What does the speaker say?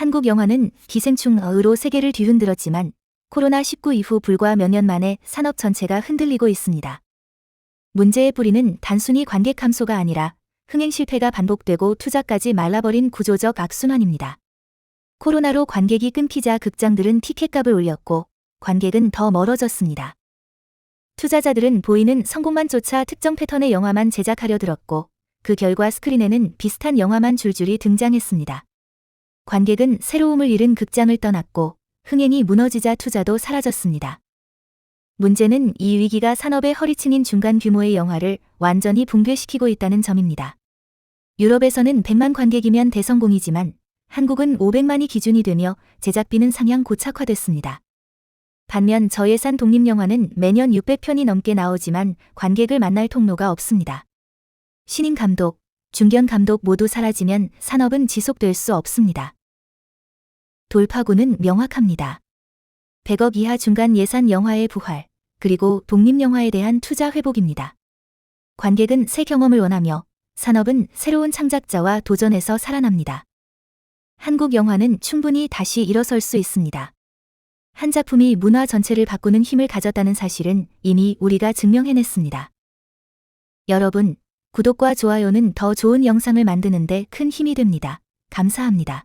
한국 영화는 기생충으로 세계를 뒤흔들었지만 코로나19 이후 불과 몇 년 만에 산업 전체가 흔들리고 있습니다. 문제의 뿌리는 단순히 관객 감소가 아니라 흥행 실패가 반복되고 투자까지 말라버린 구조적 악순환입니다. 코로나로 관객이 끊기자 극장들은 티켓값을 올렸고 관객은 더 멀어졌습니다. 투자자들은 보이는 성공만 쫓아 특정 패턴의 영화만 제작하려 들었고 그 결과 스크린에는 비슷한 영화만 줄줄이 등장했습니다. 관객은 새로움을 잃은 극장을 떠났고 흥행이 무너지자 투자도 사라졌습니다. 문제는 이 위기가 산업의 허리층인 중간 규모의 영화를 완전히 붕괴시키고 있다는 점입니다. 유럽에서는 100만 관객이면 대성공이지만 한국은 500만이 기준이 되며 제작비는 상향 고착화됐습니다. 반면 저예산 독립영화는 매년 600편이 넘게 나오지만 관객을 만날 통로가 없습니다. 신인 감독, 중견 감독 모두 사라지면 산업은 지속될 수 없습니다. 돌파구는 명확합니다. 100억 이하 중간 예산 영화의 부활, 그리고 독립영화에 대한 투자 회복입니다. 관객은 새 경험을 원하며 산업은 새로운 창작자와 도전에서 살아납니다. 한국 영화는 충분히 다시 일어설 수 있습니다. 한 작품이 문화 전체를 바꾸는 힘을 가졌다는 사실은 이미 우리가 증명해냈습니다. 여러분, 구독과 좋아요는 더 좋은 영상을 만드는데 큰 힘이 됩니다. 감사합니다.